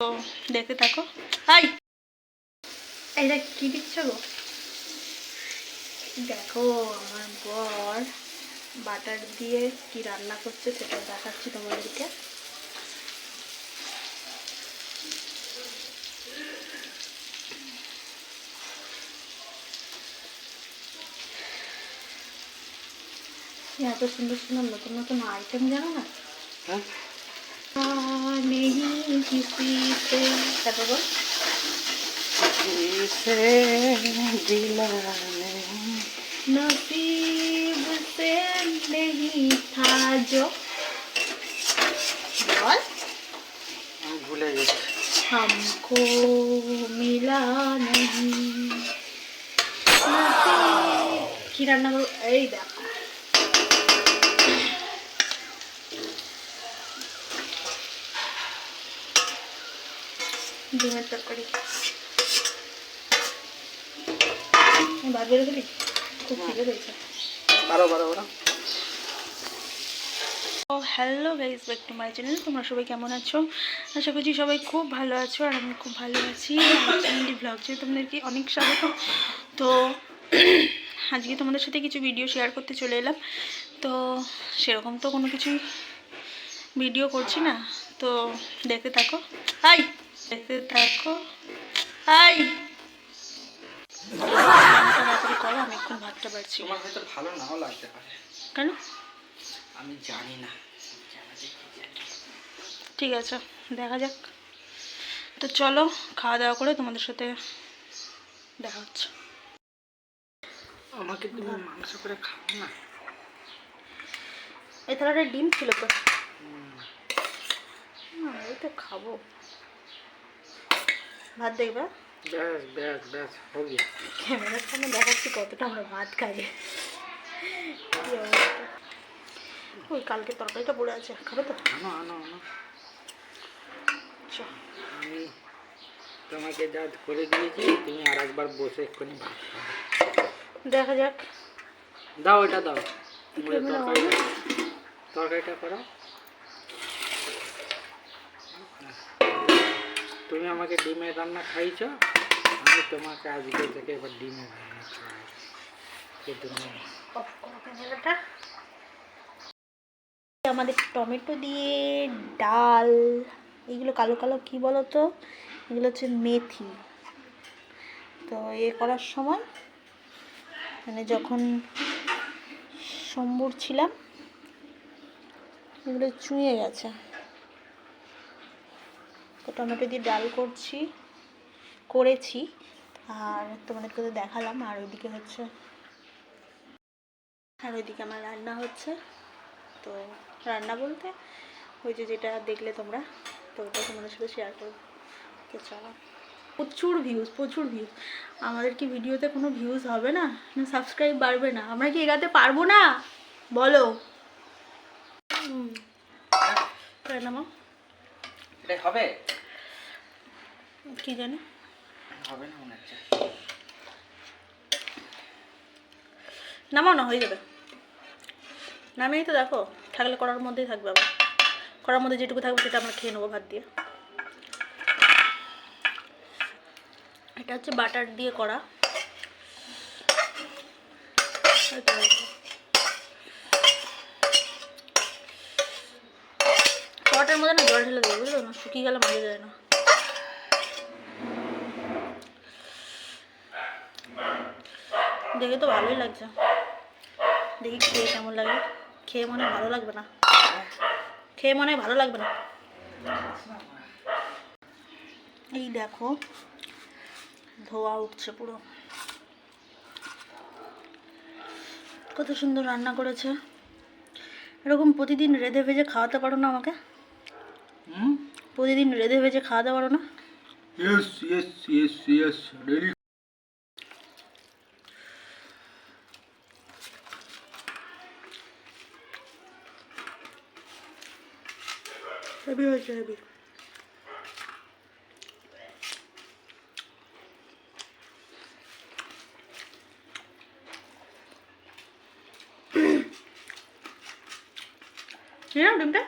তো দেখতে থাকো। হাই! এটা কি দিচ্ছ গো? দেখো আমার বর বাটার দিয়ে কি রান্না করছে সেটা দেখাচ্ছি তোমাদেরকে। এত সুন্দর সুন্দর নতুন নতুন আইটেম জানো না? হ্যাঁ নেই কিসি সে তারপর বল किसे दिलाने नसीब से नहीं था जो बोल আমি ভুলে গেছি हमको मिला नहीं नसीब কি রান্না করবো এই দেখো ডিমের তরকারি। ভাত বেরো ফেলি খুব খিদে পেয়েছে। বারো বারো বারো ও hello guys back to my channel তোমরা সবাই কেমন আছো? আশা করছি সবাই খুব ভালো আছো আর আমি খুব ভালো আছি। ব্লগ যে তোমাদেরকে অনেক স্বাগত। তো আজকে তোমাদের সাথে কিছু ভিডিও শেয়ার করতে চলে এলাম। তো সেরকম তো কোনো কিছুই ভিডিও করছি না। তো দেখতে থাকো। হাই! দেখতে থাকো। তাড়াতাড়ি করো আমি এখন ভাতটা বাড়ছি। তোমার হয়তো ভালো নাও লাগতে পারে। কেন? আমি জানি না। ঠিক আছে দেখা যাক। তো চলো খাওয়া দাওয়া করে তোমাদের সাথে দেখা হচ্ছে। আমাকে তুমি মাংস করে খাও না? এই থালাটা ডিম ছিল তো খাব। ভাত দেখবে? ব্যাস ব্যাস ব্যাস হো গিয়া ক্যামেরার সামনে দেখাচ্ছি কতটা আমরা ভাত খাই। কি অবস্থা? ওই কালকে তরকারিটা পড়ে আছে খাবে তো? আনো আনো আনো। আমি তোমাকে যা করে দিয়েছি তুমি আর একবার বসে এক্ষুনি ভাত দেখা যাক। দাও এটা দাও। তরকারিটা তরকারিটা করো তুমি আমাকে ডিমের রান্না খাইছো? আমি তোমাকে আজকে থেকে এবার ডিমের রান্না খাওয়াই আমাদের টমেটো দিয়ে ডাল, এগুলো কালো কালো কি বলো তো এগুলো হচ্ছে মেথি। তো এ করার সময় মানে যখন সম্বুর ছিলাম, এগুলো চুঁয়ে গেছে। তো টমেটো দিয়ে ডাল করছি, করেছি, আর তোমাদেরকে তো দেখালাম, আর ওইদিকে হচ্ছে আর ওইদিকে আমার রান্না হচ্ছে। তো রান্না বলতে ওই যে যেটা দেখলে তোমরা, তো ওটা তোমাদের সাথে শেয়ার করব। তো চলো। প্রচুর ভিউজ প্রচুর ভিউজ আমাদের কি ভিডিওতে কোনো ভিউজ হবে না? না সাবস্ক্রাইব বাড়বে না? আমরা কি এগাতে পারব না? বলো। তাই মা এটা হবে? কি জানি? হবে না মনে হচ্ছে। নামাও না হয়ে যাবে। নামিয়েই তো দেখো থাকলে করার মধ্যেই থাকবে আবার। করার মধ্যে যেটুকু থাকবে সেটা আমরা খেয়ে নেব ভাত দিয়ে। এটা হচ্ছে বাটার দিয়ে করা এই তো হয়েছে। কড়াটার মধ্যে না জল ঢেলে দেবো, বুঝলো না শুকিয়ে গেলে মাজা যায় না। দেখে তো ভালোই লাগছে। দেখি খেয়ে কেমন লাগে। খেয়ে মনে ভালো লাগবে না। খেয়ে মনে ভালো লাগবে না। এই দেখো, ধোয়া উঠছে পুরো। কত সুন্দর রান্না করেছে। এরকম প্রতিদিন রেঁধে ভেজে খাওয়াতে পারো না আমাকে? প্রতিদিন রেঁধে ভেজে খাওয়াতে পারো না yes yes yes yes ready heavy হয়েছে হেভি ডিমটা